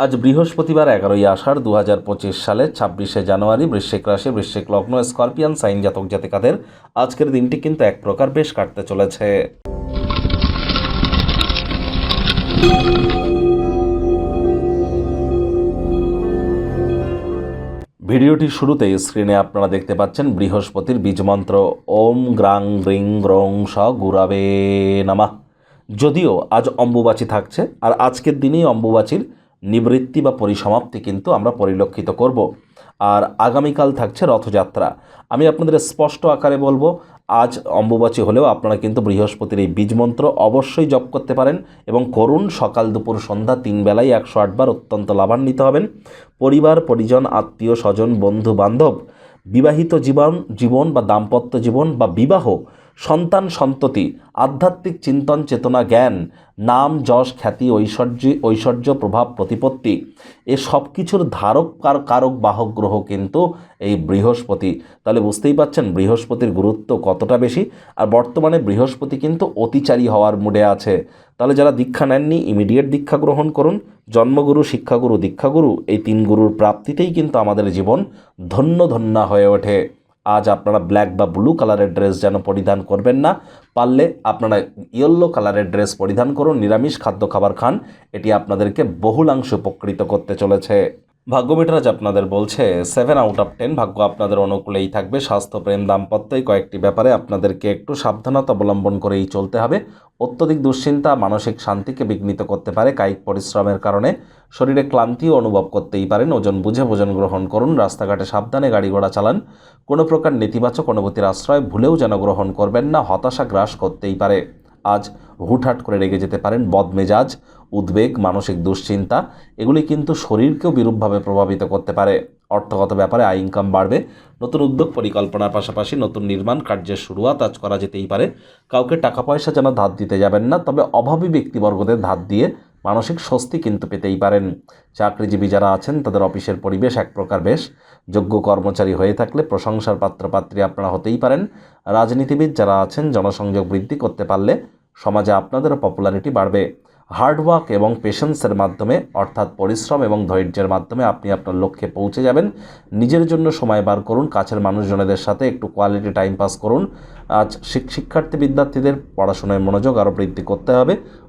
আজ বৃহস্পতিবার এগারোই আষাঢ় দু হাজার পঁচিশ সালের ছাব্বিশে জানুয়ারি বৃশ্চিক রাশি, বৃশ্চিক লগ্ন, স্করপিয়ান সাইন জাতক জাতিকাদের আজকের দিনটি কিন্তু এক প্রকার বেশ কাটতে চলেছে। ভিডিওটির শুরুতেই স্ক্রিনে আপনারা দেখতে পাচ্ছেন বৃহস্পতির বীজমন্ত্র ওম গ্রাং গ্রিং গ্রং স গুরাবে নামা। যদিও আজ অম্বুবাচী থাকছে আর আজকের দিনেই অম্বুবাচীর নিবৃত্তি বা পরিসমাপ্তি কিন্তু আমরা পরিলক্ষিত করব। আর আগামীকাল থাকছে রথযাত্রা। আমি আপনাদের স্পষ্ট আকারে বলব, আজ অম্বুবাচী হলেও আপনারা কিন্তু বৃহস্পতির এই বীজমন্ত্র অবশ্যই জপ করতে পারেন এবং করুন, সকাল দুপুর সন্ধ্যা তিন বেলায় একশো আটবার অত্যন্ত লাভান্বিত হবেন। পরিবার, পরিজন, আত্মীয়, স্বজন, বন্ধু, বান্ধব, বিবাহিত জীবন জীবন বা দাম্পত্য জীবন বা বিবাহ সন্তান সন্ততি, আধ্যাত্মিক চিন্তন চেতনা জ্ঞান, নাম, যশ, খ্যাতি, ঐশ্বর্য ঐশ্বর্য প্রভাব, প্রতিপত্তি, এ সব কিছুর ধারক কার, কারক, বাহক, গ্রহ কিন্তু এই বৃহস্পতি। তাহলে বুঝতেই পাচ্ছেন বৃহস্পতির গুরুত্ব কতটা বেশি, আর বর্তমানে বৃহস্পতি কিন্তু অতিচারী হওয়ার মুডে আছে। তাহলে যারা দীক্ষা নেননি ইমিডিয়েট দীক্ষা গ্রহণ করুন। জন্মগুরু, শিক্ষাগুরু, দীক্ষাগুরু, এই তিন গুরুর প্রাপ্তিতেই কিন্তু আমাদের জীবন ধন্য ধন্য হয়ে ওঠে। আজ আপনারা ব্ল্যাক বা ব্লু কালারের ড্রেস যেন পরিধান করবেন না, পারলে আপনারা ইয়েলো কালারের ড্রেস পরিধান করুন, নিরামিষ খাদ্য খাবার খান, এটি আপনাদেরকে বহুলাংশ উপকৃত করতে চলেছে। ভাগ্যমিটার আজ আপনাদের বলছে সেভেন আউট অফ টেন ভাগ্য আপনাদের অনুকূলেই থাকবে। স্বাস্থ্য, প্রেম দাম্পত্য এই কয়েকটি ব্যাপারে আপনাদেরকে একটু সাবধানতা অবলম্বন করেই চলতে হবে। অত্যধিক দুশ্চিন্তা, মানসিক শান্তিকে বিঘ্নিত করতে পারে কায়িক পরিশ্রমের কারণে। শরীরে ক্লান্তিও অনুভব করতেই পারেন। ওজন বুঝে ভোজন গ্রহণ করুন। রাস্তাঘাটে সাবধানে গাড়ি ঘোড়া চালান। কোনো প্রকার নেতিবাচক অনুভূতির আশ্রয় ভুলেও যেন গ্রহণ করবেন না। হতাশা গ্রাস করতেই পারে। আজ হুটহাট করে রেগে যেতে পারেন বদমেজাজ, উদ্বেগ, মানসিক দুশ্চিন্তা, এগুলি কিন্তু শরীরকেও বিরূপভাবে প্রভাবিত করতে পারে। অর্থগত ব্যাপারে আয় ইনকাম বাড়বে, নতুন উদ্যোগ পরিকল্পনার পাশাপাশি নতুন নির্মাণ কার্যের শুরুয়াত আজ করা যেতেই পারে। কাউকে টাকা পয়সা যেন ধার দিতে যাবেন না, তবে অভাবী ব্যক্তিবর্গদের ধার দিয়ে মানসিক স্বস্তি কিন্তু পেতেই পারেন। চাকরিজীবী যারা আছেন, তাদের অফিসের পরিবেশ এক প্রকার বেশ। যোগ্য কর্মচারী হয়ে থাকলে প্রশংসার পাত্রপাত্রী আপনারা হতেই পারেন। রাজনীতিবিদ যারা আছেন, জনসংযোগ বৃদ্ধি করতে পারলে সমাজে আপনাদেরও পপুলারিটি বাড়বে। হার্ডওয়ার্ক এবং পেশেন্সের মাধ্যমে, অর্থাৎ পরিশ্রম এবং ধৈর্যের মাধ্যমে আপনি আপনার লক্ষ্যে পৌঁছে যাবেন। নিজের জন্য সময় বার করুন, কাছের মানুষজনেদের সাথে একটু কোয়ালিটি টাইম পাস করুন। আজ শিক- শিক্ষার্থী বিদ্যার্থীদের পড়াশোনায় মনোযোগ আরও বৃদ্ধি করতে হবে।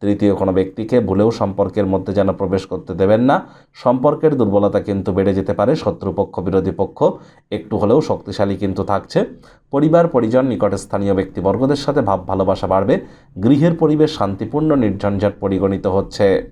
তৃতীয় কোনো ব্যক্তিকে ভুলেও সম্পর্কের মধ্যে যেন প্রবেশ করতে দেবেন না। সম্পর্কের দুর্বলতা কিন্তু বেড়ে যেতে পারে, শত্রুপক্ষ, বিরোধী পক্ষ একটু হলেও শক্তিশালী কিন্তু থাকছে। পরিবার, পরিজন, নিকটে স্থানীয় ব্যক্তিবর্গদের সাথে ভাব ভালোবাসা বাড়বে, গৃহের পরিবেশ শান্তিপূর্ণ, নির্ঝঞ্ঝাট পরিগণিত হচ্ছে।